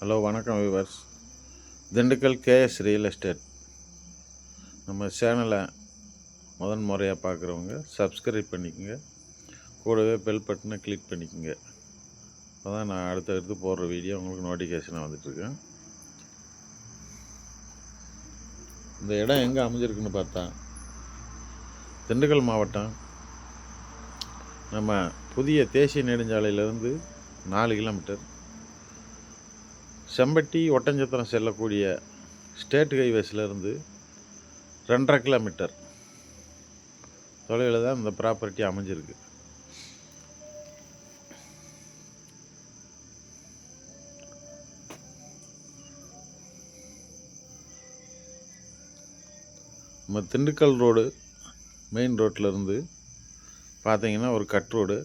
Hello வணக்கம் viewers Dindigul KS real estate நம்ம சேனலை முதன் முறையாக பார்க்குறவங்க சப்ஸ்கிரைப் பண்ணிக்கோங்க. கூடவே பெல் பட்டனை கிளிக் பண்ணிக்கோங்க. அப்போ தான் நான் அடுத்தடுத்து போடுற வீடியோ உங்களுக்கு நோட்டிஃபிகேஷனாக வந்துட்டுருக்கேன் இந்த இடம் எங்கே அமைஞ்சிருக்குன்னு பார்த்தா திண்டுக்கல் மாவட்டம். நம்ம புதிய தேசிய நெடுஞ்சாலையிலேருந்து நாலு கிலோமீட்டர் செம்பட்டி ஒட்டஞ்சத்திரம் செல்லக்கூடிய ஸ்டேட் ஹைவேஸ்லேருந்து ரெண்டரை கிலோமீட்டர் தொலைவில் தான் இந்த ப்ராப்பர்ட்டி அமைஞ்சிருக்கு. நம்ம திண்டுக்கல் ரோடு மெயின் ரோட்டிலேருந்து பார்த்தீங்கன்னா ஒரு கட் ரோடு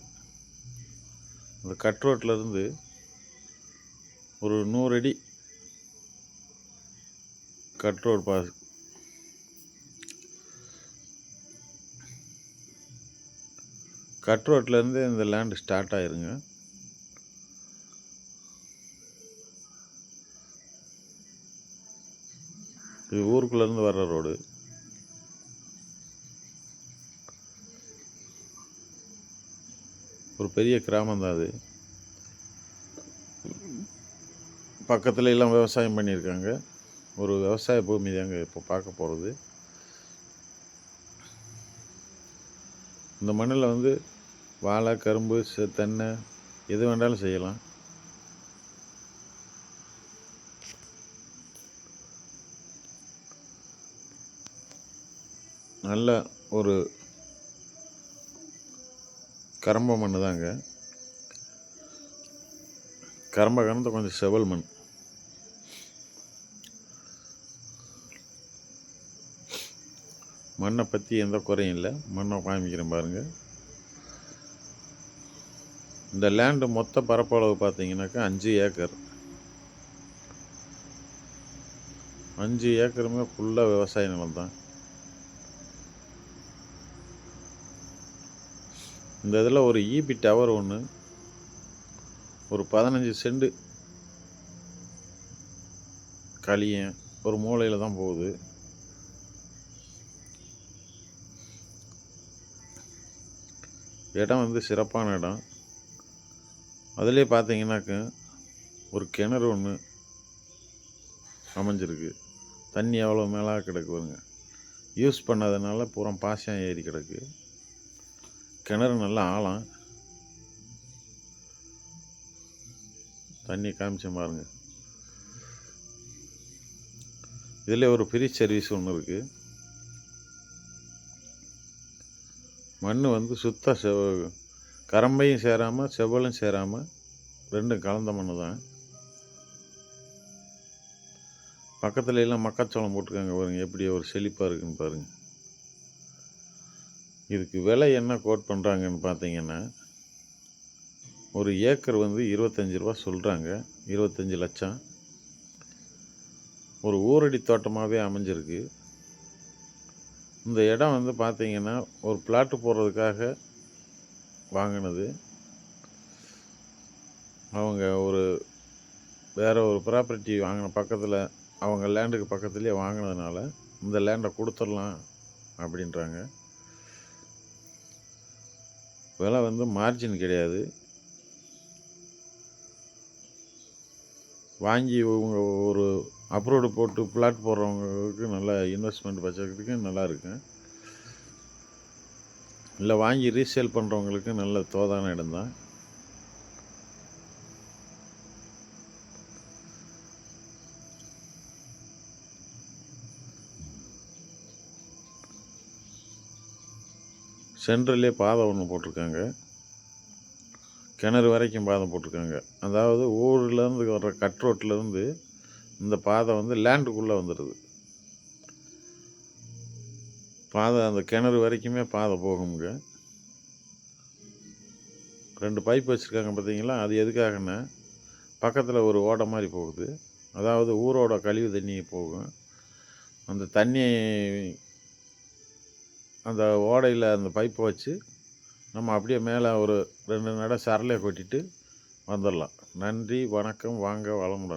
அந்த கட் ரோட்லேருந்து ஒரு நூறு அடி கட் ரோடு பாஸ் கட் ரோட்லேருந்து இந்த லேண்டு ஸ்டார்ட் ஆயிருங்க. இது ஊருக்குள்ளேருந்து வர்ற ரோடு ஒரு பெரிய கிராமம் தான் அது. பக்கத்தில் எல்லாம் விவசாயம் பண்ணியிருக்காங்க. ஒரு விவசாய பூமி தாங்க இப்போ பார்க்க போகிறது இந்த மண்ணில் வந்து வாழை கரும்பு தென்னை எது வேண்டாலும் செய்யலாம். நல்ல ஒரு கரம்ப மண் தாங்க கரம்ப கணத்தை கொஞ்சம் செவல் மண். மண்ணை பற்றி எந்த குறையும் இல்லை. மண்ணை காமிக்கிறேன் பாருங்கள் இந்த லேண்டு மொத்த பரப்பளவு பார்த்தீங்கன்னாக்கா அஞ்சு ஏக்கர். அஞ்சு ஏக்கருமே ஃபுல்லாக விவசாய நிலம் தான். இந்த இதில் ஒரு ஈபி டவர் ஒன்று ஒரு பதினஞ்சு செண்டு. களியன் ஒரு மூலையில் தான் போகுது. இடம் வந்து சிறப்பான இடம். அதிலே பார்த்தீங்கன்னாக்க ஒரு கிணறு ஒன்று அமைஞ்சிருக்கு. தண்ணி எவ்வளோ மேலாக கிடக்கு யூஸ் பண்ணாதனால பூரா பாசியம் ஏறி கிடக்கு. கிணறு நல்லா ஆழம். தண்ணி காமிச்ச பாருங்க. இதில் ஒரு ஃப்ரீ சர்வீஸ் ஒன்று இருக்குது மண் வந்து சுத்த செவ கரம்பையும் சேராமல் செவலும் சேராமல் ரெண்டும் கலந்த மண் தான். பக்கத்துல எல்லாம் மக்காச்சோளம் போட்டுக்காங்க பாருங்க எப்படி ஒரு செழிப்பாக இருக்குன்னு பாருங்கள் இதுக்கு விலை என்ன கோட் பண்ணுறாங்கன்னு பார்த்தீங்கன்னா ஒரு ஏக்கர் வந்து இருபத்தஞ்சி ரூபா சொல்கிறாங்க இருபத்தஞ்சி லட்சம். ஒரு ஊரடி தோட்டமாகவே அமைஞ்சிருக்கு. இந்த இடம் வந்து பார்த்தீங்கன்னா ஒரு பிளாட்டு போடுறதுக்காக வாங்கினது. அவங்க ஒரு வேறு ஒரு ப்ராப்பர்ட்டி வாங்கின பக்கத்தில் அவங்க லேண்டுக்கு பக்கத்துலேயே வாங்கினதுனால இந்த லேண்டை கொடுத்துடலாம் அப்படின்றாங்க. விலை வந்து மார்ஜின் கிடையாது. வாங்கி ஒரு அப்ரோடு போட்டு பிளாட் போடுறவங்களுக்கு நல்ல இன்வெஸ்ட்மெண்ட் வச்சுக்கிறதுக்கு நல்லா இருக்கும் இல்லை வாங்கி ரீசேல் பண்ணுறவங்களுக்கு நல்ல தோதான இடம் தான். சென்ட்ரல்லே பாதை ஒன்று போட்டிருக்காங்க. கிணறு வரைக்கும் பாதை போட்டிருக்காங்க. அதாவது ஊர்லேருந்து வர்ற கட் ரோட்லேருந்து இந்த பாதை வந்து லேண்டுக்குள்ளே வந்துடுது. பாதை அந்த கிணறு வரைக்குமே பாதை போகுங்க ரெண்டு பைப் வச்சுருக்காங்க பார்த்தீங்களா? அது எதுக்காகன்னா பக்கத்தில் ஒரு ஓடை மாதிரி போகுது. அதாவது ஊரோட கழிவு தண்ணி போகும். அந்த தண்ணி அந்த ஓடையில் அந்த பைப்பை வச்சு நம்ம அப்படியே மேலே ஒரு ரெண்டு நடை சரளை கொட்டிட்டு வந்துடலாம். நன்றி வணக்கம் வாங்க வளமுடன்.